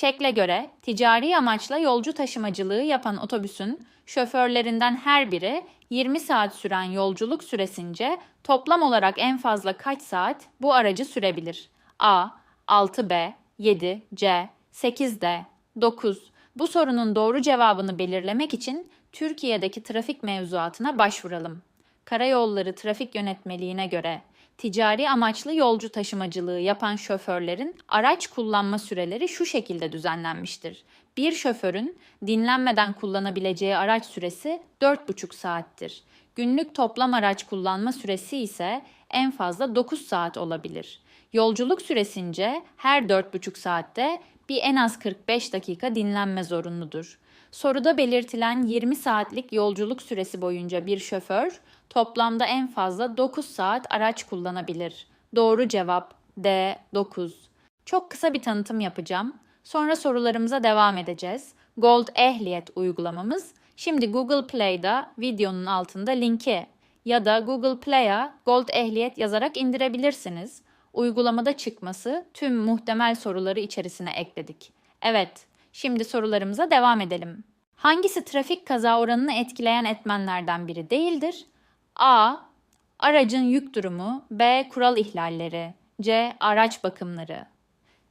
Şekle göre ticari amaçla yolcu taşımacılığı yapan otobüsün şoförlerinden her biri 20 saat süren yolculuk süresince toplam olarak en fazla kaç saat bu aracı sürebilir? A. 6B, 7, C, 8D, 9. Bu sorunun doğru cevabını belirlemek için Türkiye'deki trafik mevzuatına başvuralım. Karayolları Trafik Yönetmeliğine göre ticari amaçlı yolcu taşımacılığı yapan şoförlerin araç kullanma süreleri şu şekilde düzenlenmiştir. Bir şoförün dinlenmeden kullanabileceği araç süresi 4,5 saattir. Günlük toplam araç kullanma süresi ise en fazla 9 saat olabilir. Yolculuk süresince her 4,5 saatte bir en az 45 dakika dinlenme zorunludur. Soruda belirtilen 20 saatlik yolculuk süresi boyunca bir şoför toplamda en fazla 9 saat araç kullanabilir. Doğru cevap D 9. Çok kısa bir tanıtım yapacağım. Sonra sorularımıza devam edeceğiz. Gold Ehliyet uygulamamız şimdi Google Play'da videonun altında linki ya da Google Play'a Gold Ehliyet yazarak indirebilirsiniz. Uygulamada çıkması tüm muhtemel soruları içerisine ekledik. Evet, şimdi sorularımıza devam edelim. Hangisi trafik kaza oranını etkileyen etmenlerden biri değildir? A. Aracın yük durumu, B. Kural ihlalleri, C. Araç bakımları.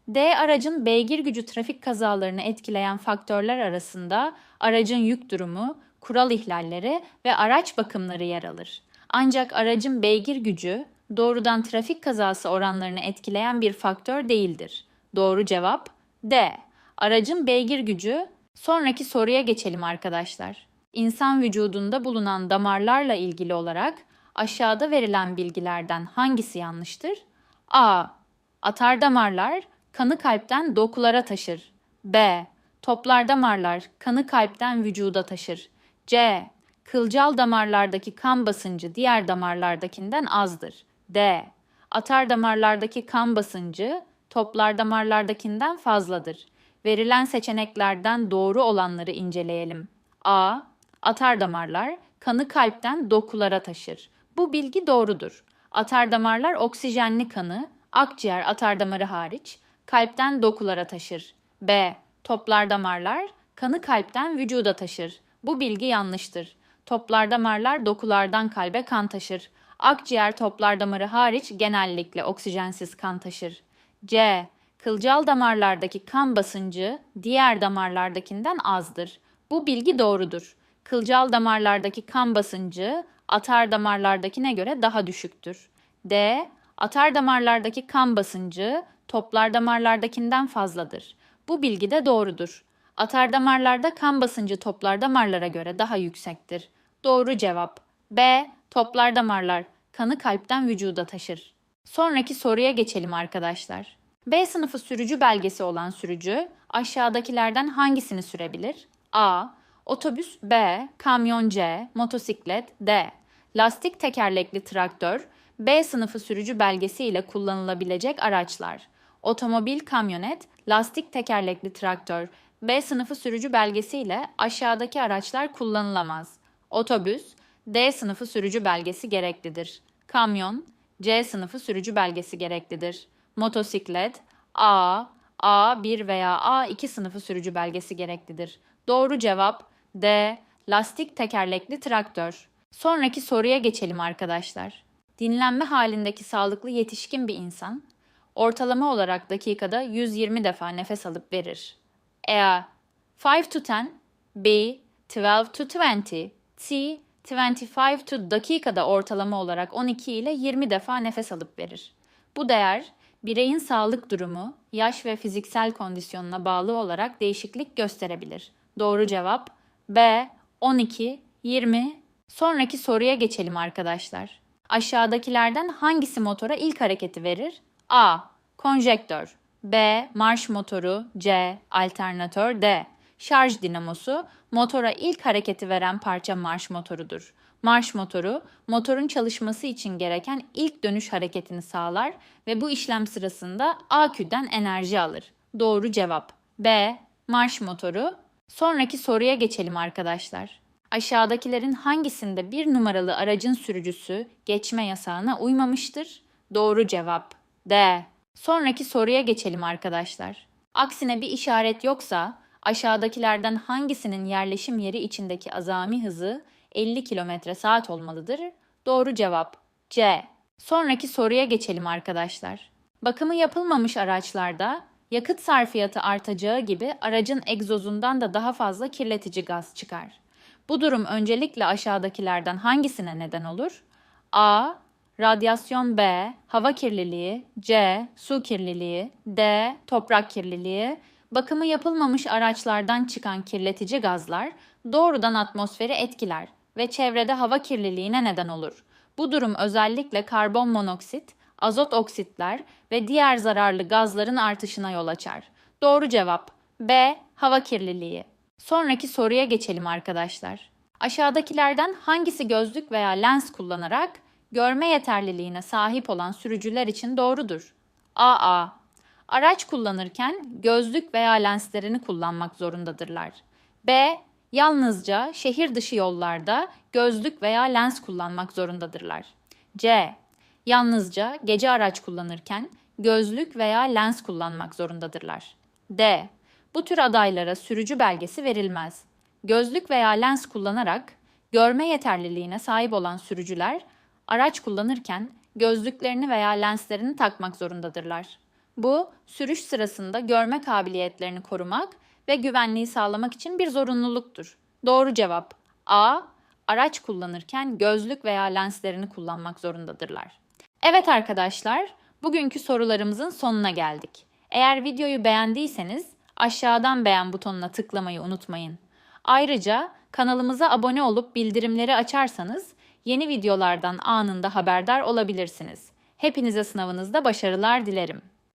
D aracın beygir gücü trafik kazalarını etkileyen faktörler arasında aracın yük durumu, kural ihlalleri ve araç bakımları yer alır. Ancak aracın beygir gücü doğrudan trafik kazası oranlarını etkileyen bir faktör değildir. Doğru cevap D. Aracın beygir gücü Sonraki soruya geçelim arkadaşlar. İnsan vücudunda bulunan damarlarla ilgili olarak aşağıda verilen bilgilerden hangisi yanlıştır? A. Atar damarlar kanı kalpten dokulara taşır. B. Toplar damarlar kanı kalpten vücuda taşır. C. Kılcal damarlardaki kan basıncı diğer damarlardakinden azdır. D. Atar damarlardaki kan basıncı toplar damarlardakinden fazladır. Verilen seçeneklerden doğru olanları inceleyelim. A. Atar damarlar kanı kalpten dokulara taşır. Bu bilgi doğrudur. Atar damarlar oksijenli kanı, akciğer atar damarı hariç, kalpten dokulara taşır. B. Toplar damarlar kanı kalpten vücuda taşır. Bu bilgi yanlıştır. Toplar damarlar dokulardan kalbe kan taşır. Akciğer toplar damarı hariç genellikle oksijensiz kan taşır. C. Kılcal damarlardaki kan basıncı diğer damarlardakinden azdır. Bu bilgi doğrudur. Kılcal damarlardaki kan basıncı atar damarlardakine göre daha düşüktür. D. Atar damarlardaki kan basıncı toplar damarlardakinden fazladır. Bu bilgi de doğrudur. Atar damarlarda kan basıncı toplar damarlara göre daha yüksektir. Doğru cevap. B. Toplar damarlar kanı kalpten vücuda taşır. Sonraki soruya geçelim arkadaşlar. B sınıfı sürücü belgesi olan sürücü aşağıdakilerden hangisini sürebilir? A. Otobüs B. Kamyon C. Motosiklet D. Lastik tekerlekli traktör B sınıfı sürücü belgesi ile kullanılabilecek araçlar. Otomobil kamyonet, lastik tekerlekli traktör B sınıfı sürücü belgesi ile aşağıdaki araçlar kullanılamaz. Otobüs D sınıfı sürücü belgesi gereklidir. Kamyon C sınıfı sürücü belgesi gereklidir motosiklet, A, A1 veya A2 sınıfı sürücü belgesi gereklidir. Doğru cevap D. Lastik tekerlekli traktör. Sonraki soruya geçelim arkadaşlar. Dinlenme halindeki sağlıklı yetişkin bir insan ortalama olarak dakikada 120 defa nefes alıp verir. A. 5 to 10 B. 12 to 20 C. 25 to dakikada ortalama olarak 12 ile 20 defa nefes alıp verir. Bu değer bireyin sağlık durumu, yaş ve fiziksel kondisyonuna bağlı olarak değişiklik gösterebilir. Doğru cevap B 12 20. Sonraki soruya geçelim arkadaşlar. Aşağıdakilerden hangisi motora ilk hareketi verir? A. Konjektör B. Marş motoru C. Alternatör D. Şarj dinamosu motora ilk hareketi veren parça marş motorudur. Marş motoru, motorun çalışması için gereken ilk dönüş hareketini sağlar ve bu işlem sırasında aküden enerji alır. Doğru cevap B. Marş motoru. Sonraki soruya geçelim arkadaşlar. Aşağıdakilerin hangisinde bir numaralı aracın sürücüsü geçme yasağına uymamıştır? Doğru cevap D. Sonraki soruya geçelim arkadaşlar. Aksine bir işaret yoksa aşağıdakilerden hangisinin yerleşim yeri içindeki azami hızı 50 km saat olmalıdır? Doğru cevap C. Sonraki soruya geçelim arkadaşlar. Bakımı yapılmamış araçlarda yakıt sarfiyatı artacağı gibi aracın egzozundan da daha fazla kirletici gaz çıkar. Bu durum öncelikle aşağıdakilerden hangisine neden olur? A. Radyasyon B. Hava kirliliği C. Su kirliliği D. Toprak kirliliği Bakımı yapılmamış araçlardan çıkan kirletici gazlar doğrudan atmosferi etkiler ve çevrede hava kirliliğine neden olur. Bu durum özellikle karbon monoksit, azot oksitler ve diğer zararlı gazların artışına yol açar. Doğru cevap B. Hava kirliliği. Sonraki soruya geçelim arkadaşlar. Aşağıdakilerden hangisi gözlük veya lens kullanarak görme yeterliliğine sahip olan sürücüler için doğrudur? AA. Araç kullanırken gözlük veya lenslerini kullanmak zorundadırlar. B. Yalnızca şehir dışı yollarda gözlük veya lens kullanmak zorundadırlar. C. Yalnızca gece araç kullanırken gözlük veya lens kullanmak zorundadırlar. D. Bu tür adaylara sürücü belgesi verilmez. Gözlük veya lens kullanarak görme yeterliliğine sahip olan sürücüler araç kullanırken gözlüklerini veya lenslerini takmak zorundadırlar. Bu, sürüş sırasında görme kabiliyetlerini korumak ve güvenliği sağlamak için bir zorunluluktur. Doğru cevap A. Araç kullanırken gözlük veya lenslerini kullanmak zorundadırlar. Evet arkadaşlar, bugünkü sorularımızın sonuna geldik. Eğer videoyu beğendiyseniz aşağıdan beğen butonuna tıklamayı unutmayın. Ayrıca kanalımıza abone olup bildirimleri açarsanız yeni videolardan anında haberdar olabilirsiniz. Hepinize sınavınızda başarılar dilerim.